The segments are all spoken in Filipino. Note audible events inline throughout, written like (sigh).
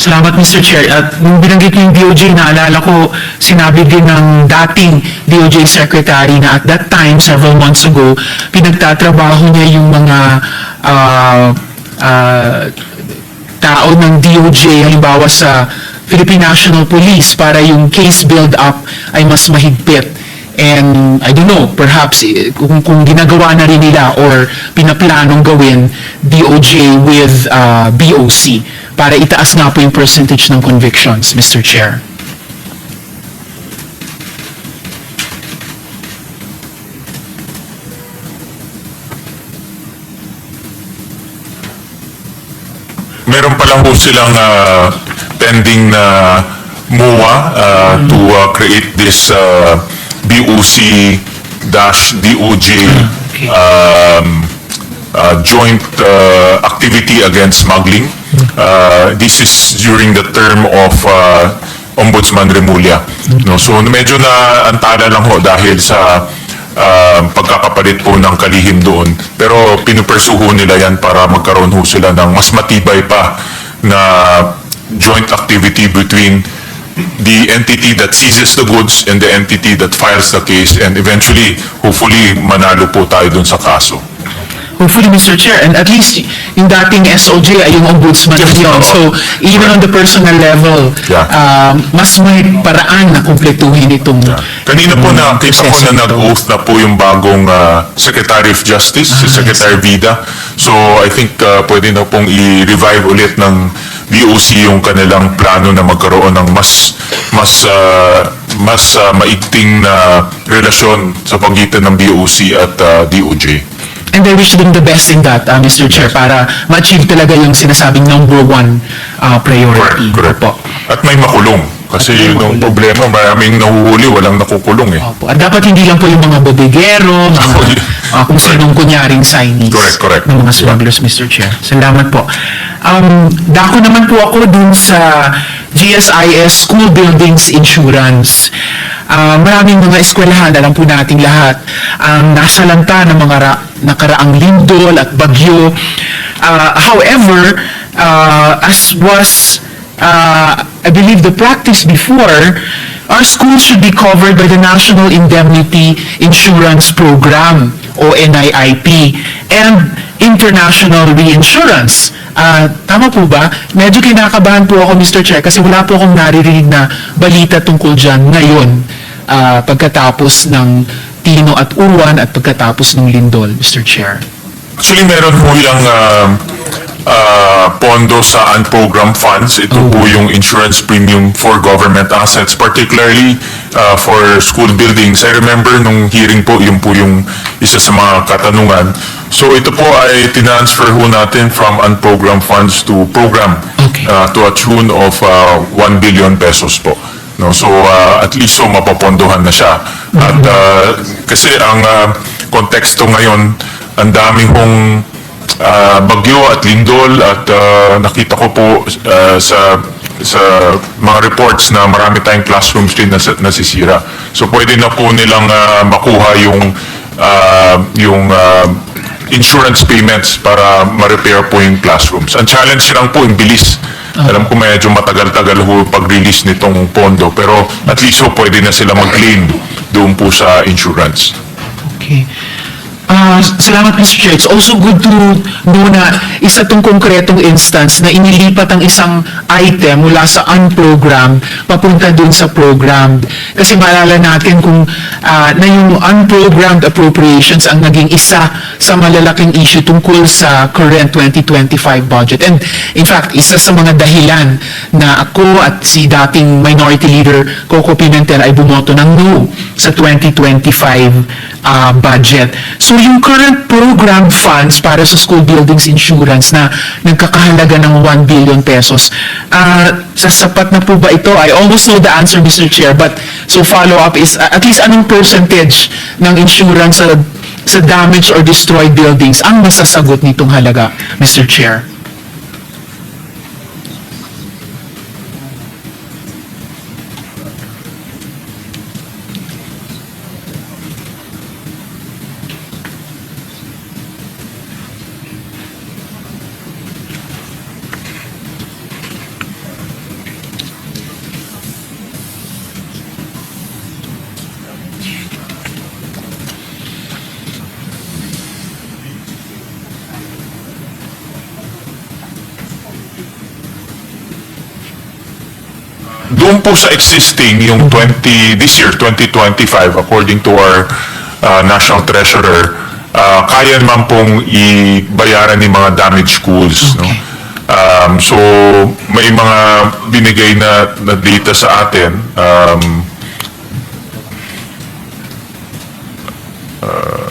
Salamat, Mr. Chair. At nung binanggit niyo yung DOJ, naalala ko, sinabi din ng dating DOJ Secretary na at that time, several months ago, pinagtatrabaho niya yung mga ah, ah, tao ng DOJ, halimbawa sa Philippine National Police, para yung case build-up ay mas mahigpit. And I don't know, perhaps eh, kung, kung ginagawa na rin nila or pinaplanong gawin DOJ with uh, BOC para itaas nga po yung percentage ng convictions, Mr. Chair. Meron pa lang po silang ah, pending na MOA ah, to ah, create this ah, BOC-DOJ Okay. um, uh, joint uh, activity against smuggling. Uh, this is during the term of uh, Ombudsman Remulla. No, so medyo na antala lang ho dahil sa uh, pagkakapalit po ng kalihim doon. Pero pinupersuho nila yan para magkaroon ho sila ng mas matibay pa na joint activity between the entity that seizes the goods and the entity that files the case and eventually, hopefully, manalo po tayo dun sa kaso. Hopefully, Mr. Chair, and at least yung dating SOJ ay yung ombudsman Yes, yun. So, even on the personal level, Yeah. um, mas may paraan na kumpletuhin itong Kanina po na, kita proseso na nag-oath na po yung bagong ah, Secretary of Justice, si Ah, Secretary Vida. So I think ah, pwede na pong i-revive ulit ng BOC yung kanilang plano na magkaroon ng mas mas ah, mas ah, maigting na relasyon sa pagitan ng BOC at ah, DOJ. And I wish them the best in that, uh, Mr. Chair, para ma-achieve talaga yung sinasabing number one uh, priority. Correct. Opo. At may makulong. Kasi At may yun ang makulong. problema, maraming nahuhuli, walang nakukulong eh. Opo. At dapat hindi lang po yung mga bodegero, mga uh, kung sinong kunyaring signees Correct, correct. ng mga smugglers, Mr. Chair. Salamat po. Um, dako naman po ako dun sa GSIS School Buildings Insurance. Ah, maraming mga eskwelahan, alam po nating lahat, ang nasalanta ng mga nakaraang lindol at bagyo. Ah, however, ah, as was uh, I believe the practice before, our schools should be covered by the National Indemnity Insurance Program, o NIIP, and international reinsurance. Ah, tama po ba? Medyo kinakabahan po ako, Mr. Chair, kasi wala po akong naririnig na balita tungkol dyan ngayon ah, pagkatapos ng Tino at Uwan at pagkatapos ng Lindol, Mr. Chair. Actually, meron po yung um, uh, pondo sa unprogrammed funds. Ito po yung insurance premium for government assets, particularly uh, for school buildings. I remember nung hearing po, yun po yung isa sa mga katanungan. So ito po ay tinransfer ho natin from unprogrammed funds to program Okay. uh, to a tune of uh, 1 billion pesos po. No, so uh, at least so mapapondohan na siya. At uh, kasi ang uh, konteksto ngayon, ang daming hong uh, bagyo at lindol at uh, nakita ko po uh, sa sa mga reports na marami tayong classrooms din nas, nasisira. So pwede na po nilang uh, makuha yung uh, yung uh, insurance payments para ma-repair po yung classrooms. Ang challenge lang po yung bilis. Alam ko medyo matagal-tagal ho pag-release nitong pondo pero at least ho pwede na sila mag-claim doon po sa insurance. Okay. Ah, salamat Mr. Chair. It's also good to know na isa tong konkretong instance na inilipat ang isang item mula sa unprogrammed papunta dun sa programmed. Kasi maalala natin kung ah, na yung unprogrammed appropriations ang naging isa sa malalaking issue tungkol sa current 2025 budget. And in fact, isa sa mga dahilan na ako at si dating Minority Leader Coco Pimentel ay bumoto ng no sa 2025 uh, budget. So yung current programmed funds para sa school buildings insurance na nagkakahalaga ng 1 billion pesos, uh, sasapat na po ba ito? I almost know the answer, Mr. Chair, but so follow-up is uh, at least anong percentage ng insurance sa, sa damaged or destroyed buildings ang masasagot nitong halaga, Mr. Chair? Doon po sa existing, yung 20, this year, 2025, according to our uh, National Treasurer, uh, kaya naman pong ibayaran ng mga damaged schools. No? Okay. Um, so, may mga binigay na, na data sa atin. Um, Ang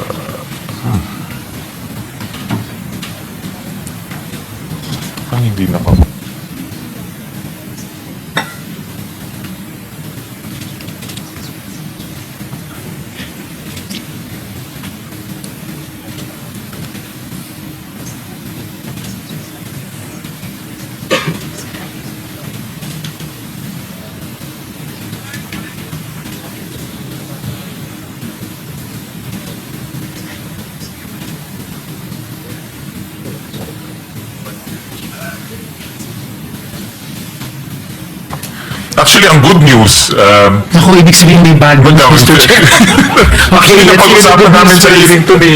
Actually, ang good news, um, Naku, ibig sabihin may bad news, (laughs) (laughs) Mr. Chair. okay, let's hear the pag-usapan good namin news sa first. hearing to ni,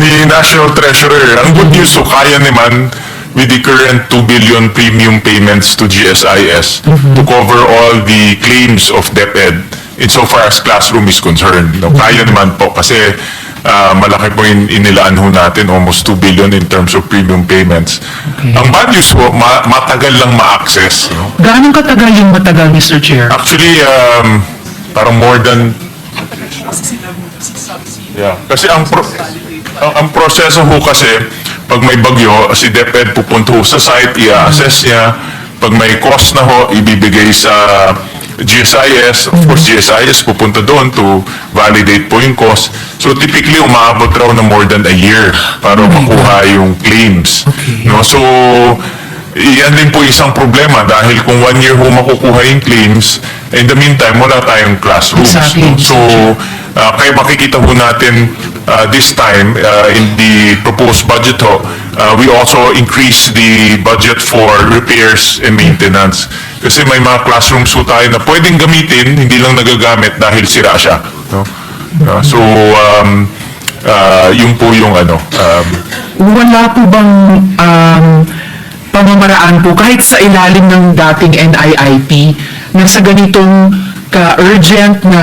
ni National Treasurer. Ang good news, so kaya naman with the current 2 billion premium payments to GSIS to cover all the claims of DepEd insofar as classroom is concerned. No, kaya naman po kasi ah, malaki po in, inilaan ho natin, almost 2 billion in terms of premium payments. Okay. Ang bad news po, ma- matagal lang ma-access. No? Gaano katagal yung matagal, Mr. Chair? Actually, um, parang more than... Yeah. Kasi ang, pro- ang, ang proseso ho kasi, pag may bagyo, si DepEd pupunta ho sa site, i-assess niya. Pag may cost na ho, ibibigay sa GSIS. Of course, GSIS pupunta doon to validate po yung cost. So typically, umaabot raw na more than a year para makuha yung claims. Okay. No? So, yan din po isang problema dahil kung one year ho makukuha yung claims, in the meantime, wala tayong classrooms. Exactly. no? So, uh, kaya makikita ho natin uh, this time uh, in the proposed budget ho, uh, we also increase the budget for repairs and maintenance. Kasi may mga classrooms ho tayo na pwedeng gamitin, hindi lang nagagamit dahil sira siya. No? Uh, so, um, uh, yun po yung ano, um, Wala po bang um, pamamaraan po kahit sa ilalim ng dating NIIP na sa ganitong ka-urgent na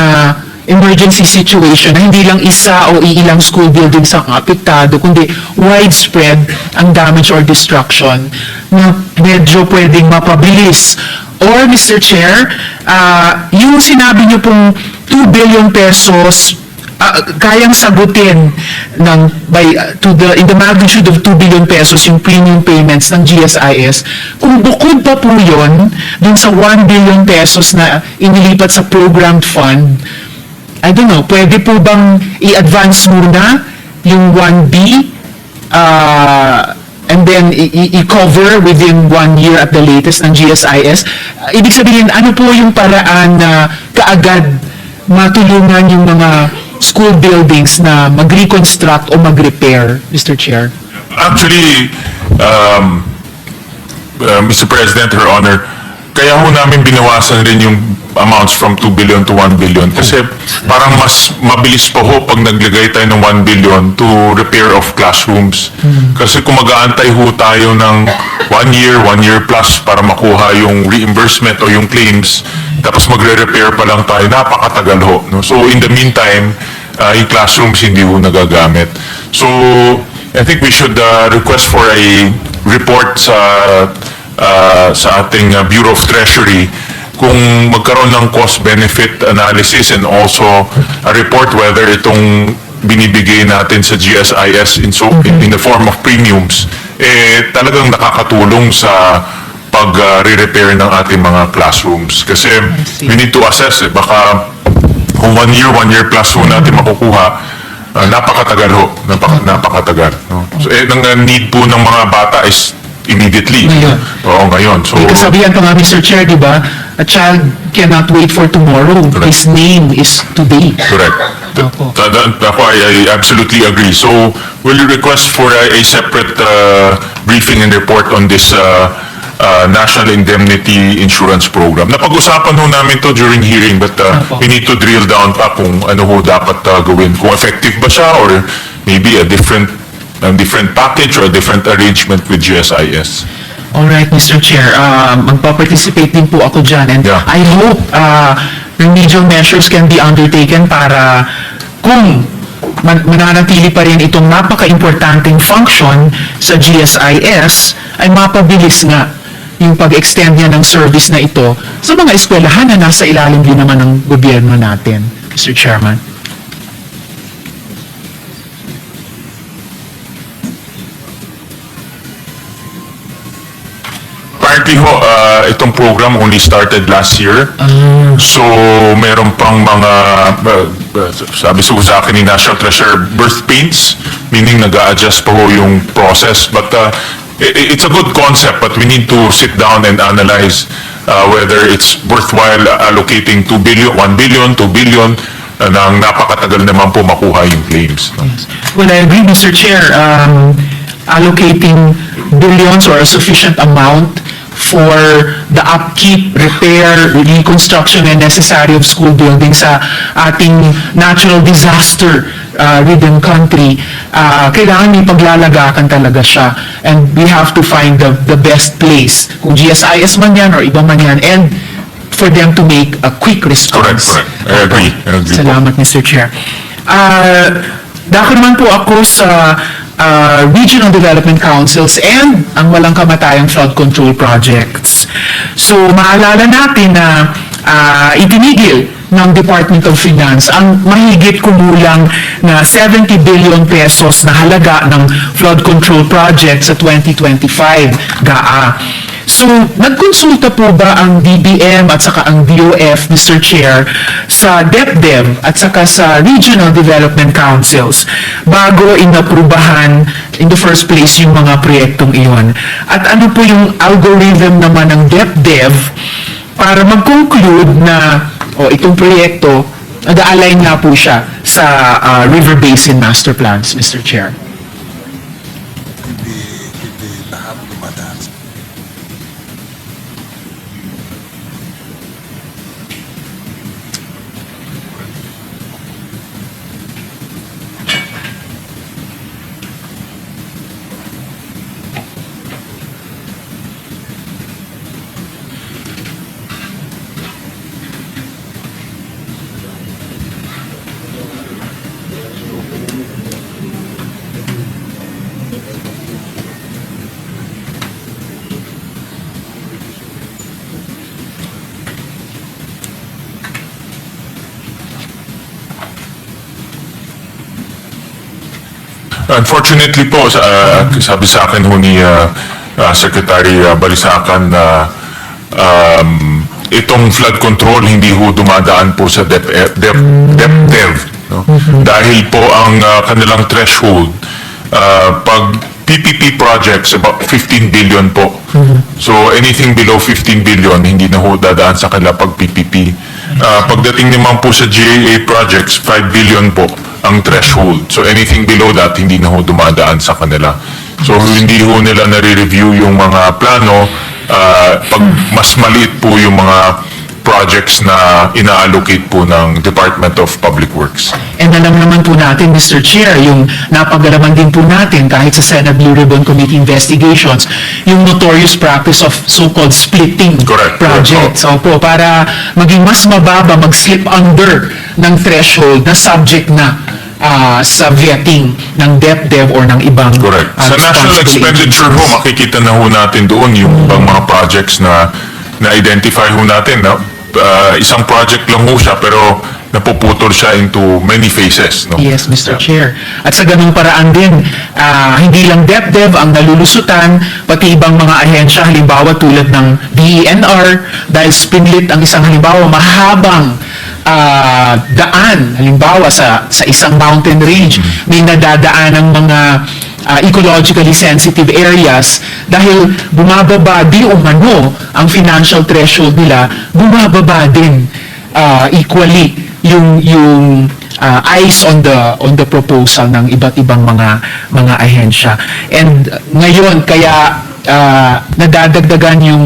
emergency situation na hindi lang isa o iilang school buildings ang apektado, kundi widespread ang damage or destruction na medyo pwedeng mapabilis. Or, Mr. Chair, ah, yung sinabi niyo pong 2 billion pesos ah, kayang sagutin ng by ah, to the in the magnitude of 2 billion pesos yung premium payments ng GSIS kung bukod pa po yon dun sa 1 billion pesos na inilipat sa programmed fund I don't know, pwede po bang i-advance muna yung 1B ah, and then i-cover within one year at the latest ng GSIS? Ah, ibig sabihin, ano po yung paraan na kaagad matulungan yung mga school buildings na mag-reconstruct o mag-repair, Mr. Chair? Actually, um, uh, Mr. President, Her Honor, kaya ho namin binawasan rin yung amounts from 2 billion to 1 billion kasi parang mas mabilis pa ho pag naglagay tayo ng 1 billion to repair of classrooms. Kasi kung mag-aantay ho tayo ng 1 year, 1 year plus para makuha yung reimbursement o yung claims, tapos magre-repair pa lang tayo, napakatagal ho. No? So in the meantime, uh, yung classrooms hindi ho nagagamit. So I think we should uh, request for a report sa uh, sa ating uh, Bureau of Treasury kung magkaroon ng cost-benefit analysis and also a report whether itong binibigay natin sa GSIS in, so, in the form of premiums, eh talagang nakakatulong sa pag-re-repair ng ating mga classrooms. Kasi we need to assess eh, baka kung one year, one year plus ho natin makukuha, ah, napakatagal ho, napaka, napakatagal. No? So, eh, ang uh, need po ng mga bata is immediately. Ngayon. Oo, ngayon. So, May kasabihan pa nga, Mr. Chair, di ba? A child cannot wait for tomorrow. His name is today. correct. Th- Opo. th- th- Ako, I, I absolutely agree. So, will you request for a, a separate uh, briefing and report on this uh, uh, National Indemnity Insurance Program? Napag-usapan ho namin to during hearing, but uh, Opo. we need to drill down pa kung ano ho dapat uh, gawin. Kung effective ba siya or maybe a different a different package or a different arrangement with GSIS. Alright, Mr. Chair, uh, magpa-participate din po ako dyan and Yeah. I hope uh, remedial measures can be undertaken para kung man- mananatili pa rin itong napaka-importanting function sa GSIS ay mapabilis nga yung pag-extend niya ng service na ito sa mga eskwelahan na nasa ilalim din naman ng gobyerno natin, Mr. Chairman. Ho, uh, itong program only started last year. So, meron pang mga, uh, uh, sabi sa sa akin ni National Treasurer, birth pains, meaning nag adjust pa ho yung process. But uh, i- it's a good concept, but we need to sit down and analyze uh, whether it's worthwhile allocating 2 billion, 1 billion, 2 billion, uh, nang napakatagal naman po makuha yung claims. no? Well, I agree, Mr. Chair. Um, allocating billions or a sufficient amount for the upkeep, repair, reconstruction, and necessary of school buildings sa ating natural disaster uh, ridden country, uh, kailangan may paglalagakan talaga siya. And we have to find the, the best place, kung GSIS man yan or iba man yan, and for them to make a quick response. Correct, correct. I agree. I agree. Salamat, Mr. Chair. Ah, dako naman po ako sa ah, Regional Development Councils and ang walang kamatayang flood control projects. So, maalala natin na ah, itinigil ng Department of Finance ang mahigit kumulang na 70 billion pesos na halaga ng flood control project sa 2025 GAA. So, nagkonsulta po ba ang DBM at saka ang DOF, Mr. Chair, sa DepDev at saka sa Regional Development Councils bago inaprubahan in the first place yung mga proyektong iyon? At ano po yung algorithm naman ng DepDev para mag-conclude na o itong proyekto, nag-align nga po siya sa ah, River Basin Master Plans, Mr. Chair? Unfortunately po, uh, sabi sa akin ho ni uh, uh, Secretary uh, Balisacan na um, itong flood control hindi ho dumadaan po sa DEP, eh, DEP, DepDev. No? Dahil po ang uh, kanilang threshold, uh, pag PPP projects, about 15 billion po. So anything below 15 billion, hindi na ho dadaan sa kanila pag PPP. Uh, pagdating naman po sa GAA projects, 5 billion po ang threshold. So anything below that, hindi na ho dumadaan sa kanila. So hindi ho nila nare-review yung mga plano ah, pag mas maliit po yung mga projects na ina-allocate po ng Department of Public Works. And alam naman po natin, Mr. Chair, yung napagalaman din po natin kahit sa Senate Blue Ribbon Committee investigations, yung notorious practice of so-called splitting Correct, projects. Opo, para maging mas mababa, mag-slip under ng threshold na subject na ah, sa vetting ng DepDev or ng ibang Correct. ah, Sa national expenditure ho, makikita na ho natin doon yung ibang mga projects na na-identify ho natin na ah, isang project lang ho siya pero napuputol siya into many phases. No? Yes, Mr. Chair. At sa ganung paraan din, ah, hindi lang DepDev ang nalulusutan, pati ibang mga ahensya, halimbawa tulad ng DENR, dahil spinlit ang isang halimbawa, mahabang ah, daan, halimbawa sa, sa isang mountain range, may nadadaan ng mga ah, ecologically sensitive areas dahil bumababa di umano ang financial threshold nila, bumababa din uh, equally yung yung uh, eyes on the on the proposal ng iba't ibang mga mga ahensya. And uh, ngayon kaya uh, nadadagdagan yung